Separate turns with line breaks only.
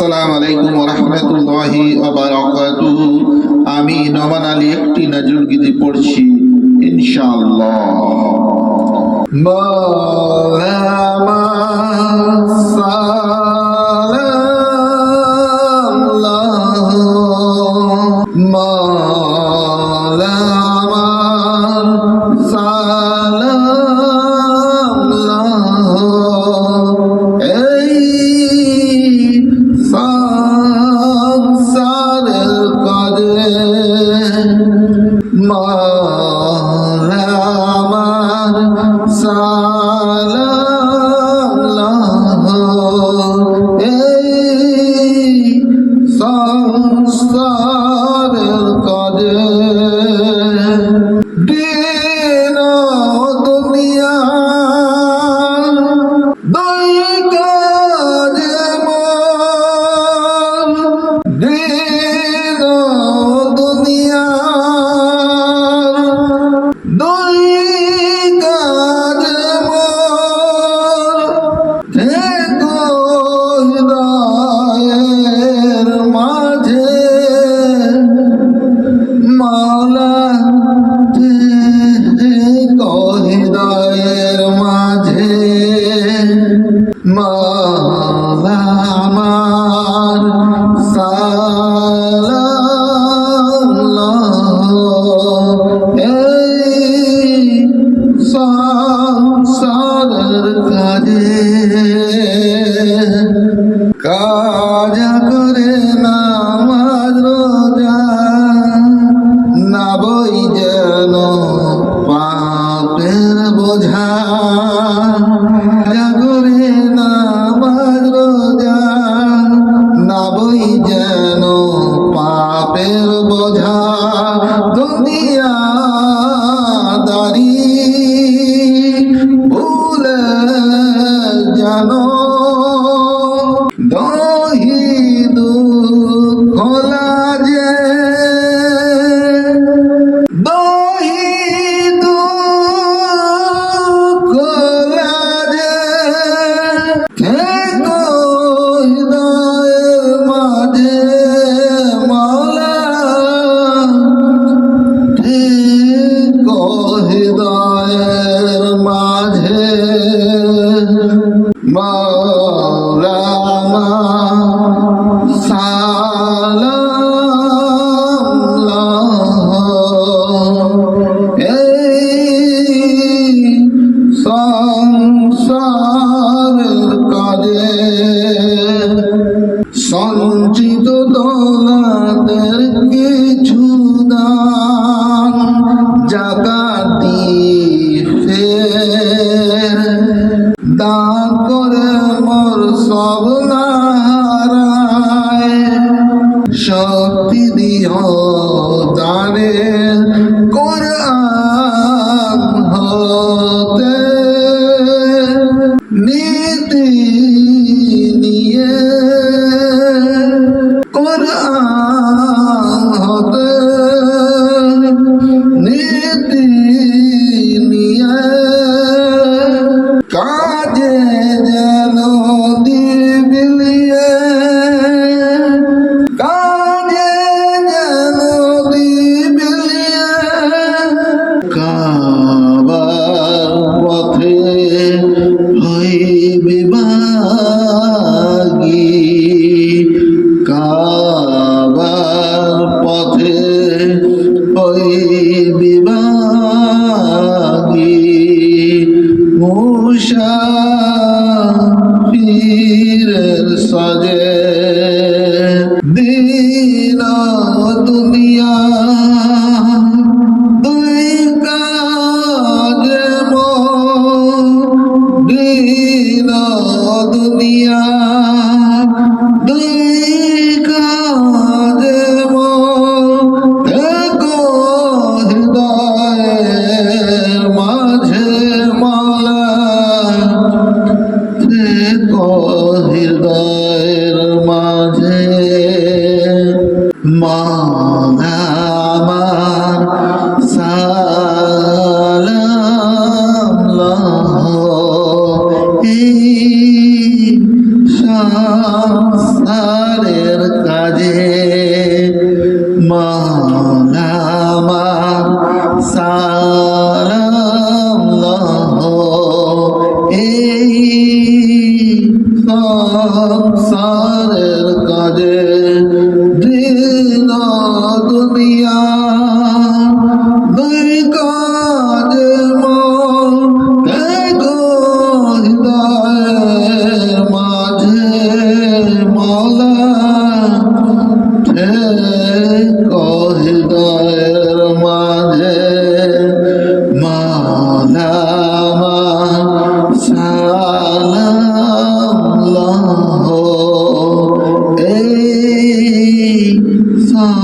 আসসালামু আলাইকুম ওয়া রাহমাতুল্লাহি ওয়া বারাকাতুহু। আমি নমান আলী একটি নজরুল গীতি পড়ছি ইনশাআল্লাহ। মা Dois! পাপের বোঝা দুনিয়া দারি ভুলে জানো সঞ্চিত দলাতের কিছু দান জাগাতি ফের দান করে মোর সব হারায় শক্তি দিও তারে বিবাগী মুসাফির সাজে দিন দুনিয়া দুই কাজ দিন দুনিয়া দুই সব সারের কাজে।